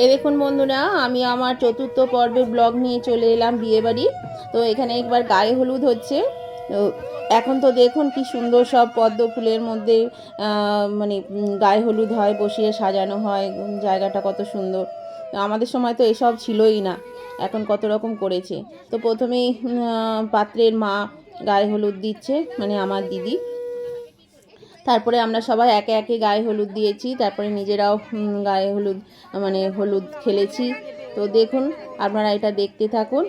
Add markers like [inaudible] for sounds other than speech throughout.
এ দেখুন বন্ধুরা, আমি আমার চতুর্থ পর্বের ব্লগ নিয়ে চলে এলাম বিয়েবাড়ি। তো এখানে একবার গায়ে হলুদ হচ্ছে। এখন তো দেখুন কি সুন্দর সব পদ্ম ফুলের মধ্যে মানে গায়ে হলুদ হয়, বসিয়ে সাজানো হয়, জায়গাটা কত সুন্দর। আমাদের সময় তো এসব ছিলই না, এখন কত রকম করেছে। তো প্রথমেই পাত্রের মা গায়ে হলুদ দিচ্ছে মানে আমার দিদি। তারপরে আমরা সবাই একে একে গায়ে হলুদ দিয়েছি, তারপরে নিজেরাও গায়ে হলুদ মানে হলুদ খেলেছি। তো দেখুন, আপনারা এটা দেখতে থাকুন।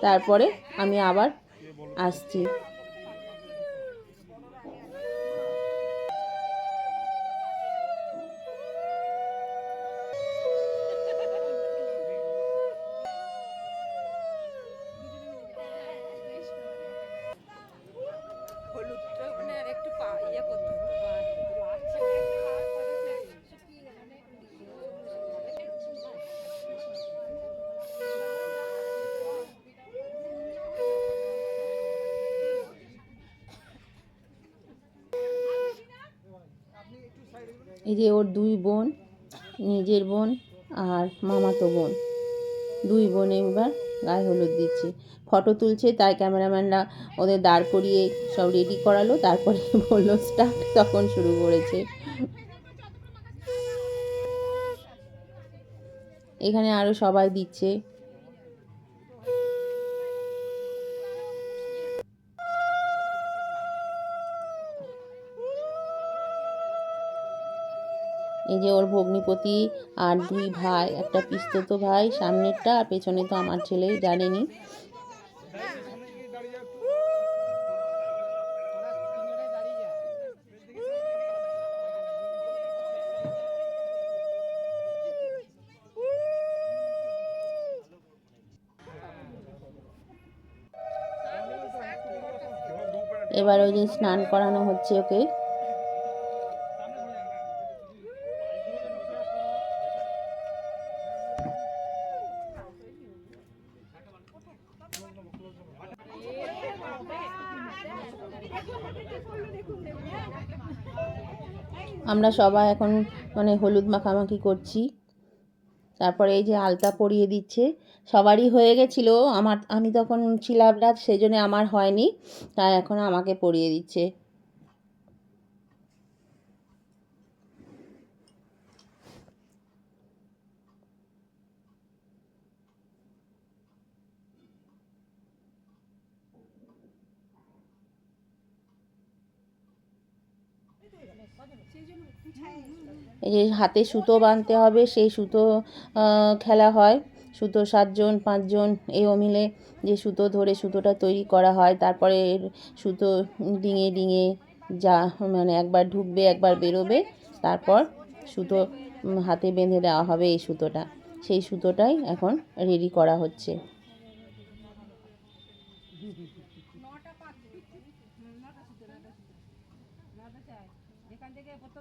তারপরে আমি আবার আসছি। এই যে ওর দুই বোন, নিজের বোন আর মামাতো বোন। দুই বোন এবার গায়ে হলুদ দিচ্ছে। ফটো তুলছে তাই ক্যামেরাম্যানরা ওদের দাঁড় করিয়ে সব রেডি করালো, তারপরে [laughs] বলল, স্টার্ট তখন শুরু করেছে। এখানে আরও সবাই দিচ্ছে। এই যে ওর ভগ্নিপতি আর দুই ভাই, একটা পিস্তত ভাই সামনেরটা আর পেছনে তো আমার ছেলে, জানেনি। এবার ওই যে স্নান করানো হচ্ছে ওকে। আমরা সবাই এখন মানে হলুদ মাখামাখি করছি। তারপরে এই যে আলতা পরিয়ে দিচ্ছে। সবারই হয়ে গেছিল। আমার আমি তখন ছিলাম রাত সেই জন্য আমার হয়নি। তাই এখন আমাকে পরিয়ে দিচ্ছে। যে হাতে সুতো বাঁধতে হবে, সেই সুতো খেলা হয়। সুতো সাতজন, পাঁচজন এই মিলে যে সুতো ধরে সুতোটা তৈরি করা হয়, তারপরে সুতো ডিঙে ডিঙে যা মানে একবার ঢুকবে, একবার বেরোবে, তারপর সুতো হাতে বেঁধে দেওয়া হবে এই সুতোটা। সেই সুতোটাই এখন রেডি করা হচ্ছে।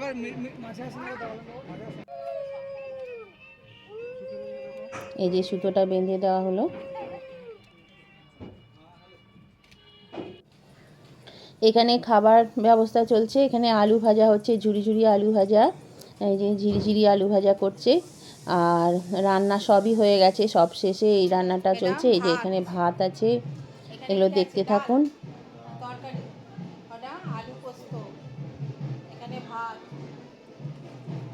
এবার মাঝে আসেন। এই যে সুতোটা বেঁধে দেওয়া হলো। এখানে খাবার ব্যবস্থা চলছে। এখানে আলু ভাজা হচ্ছে ঝুরি ঝুরি আলু ভাজা এই যে ঝিরিঝিরি আলু ভাজা করছে। আর রান্না সবই হয়ে গেছে সব শেষে এই রান্নাটা চলছে। এই যে এখানে ভাত আছে এগুলো দেখতে থাকুন। তরকারি আলু পোস্ত এখানে ভাত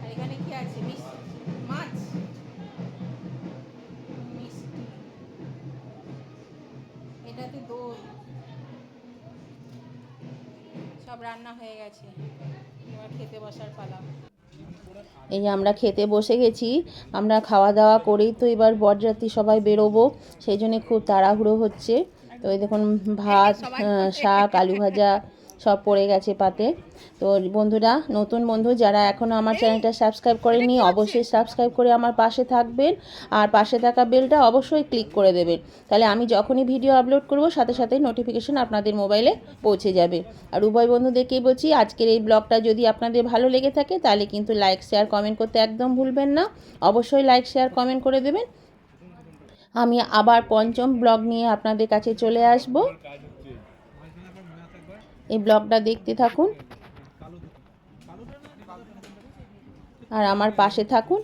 আর এখানে কি আছে? মিষ্টি মাছ। মিষ্টি। এটাতে দই। সব রান্না হয়ে গেছে। এবার খেতে বসার পালা। এই যে আমরা খেতে বসে গেছি আমরা খাওয়া দাওয়া করেই তো এবার বরযাত্রী সবাই বেরোবো সেই জন্য খুব তাড়াহুড়ো হচ্ছে। তো এই দেখুন ভাত শাক আলু ভাজা সব পড়ে গেছে পাতে। তো বন্ধুরা নতুন বন্ধু যারা এখনও আমার চ্যানেলটা সাবস্ক্রাইব করেনি অবশ্যই সাবস্ক্রাইব করে আমার পাশে থাকবেন। আর পাশে থাকা বেলটা অবশ্যই ক্লিক করে দেবেন। তাহলে আমি যখনই ভিডিও আপলোড করব সাথে সাথে নোটিফিকেশন আপনাদের মোবাইলে পৌঁছে যাবে। আর উভয় বন্ধুদেরকেই বলছি আজকের এই ব্লগটা যদি আপনাদের ভালো লেগে থাকে তাহলে কিন্তু লাইক শেয়ার কমেন্ট করতে একদম ভুলবেন না। অবশ্যই লাইক শেয়ার কমেন্ট করে দেবেন। আমি আবার পঞ্চম ব্লগ নিয়ে আপনাদের কাছে চলে আসব। এই ব্লগটা দেখতে থাকুন। আর আমার পাশে থাকুন।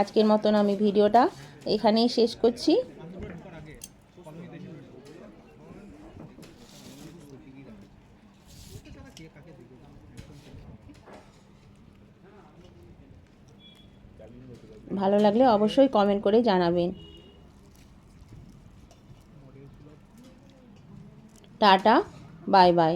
আজকের মতন আমি ভিডিওটা এখানেই শেষ করছি। ভালো লাগলে অবশ্যই কমেন্ট করে জানাবেন। Tata bye bye.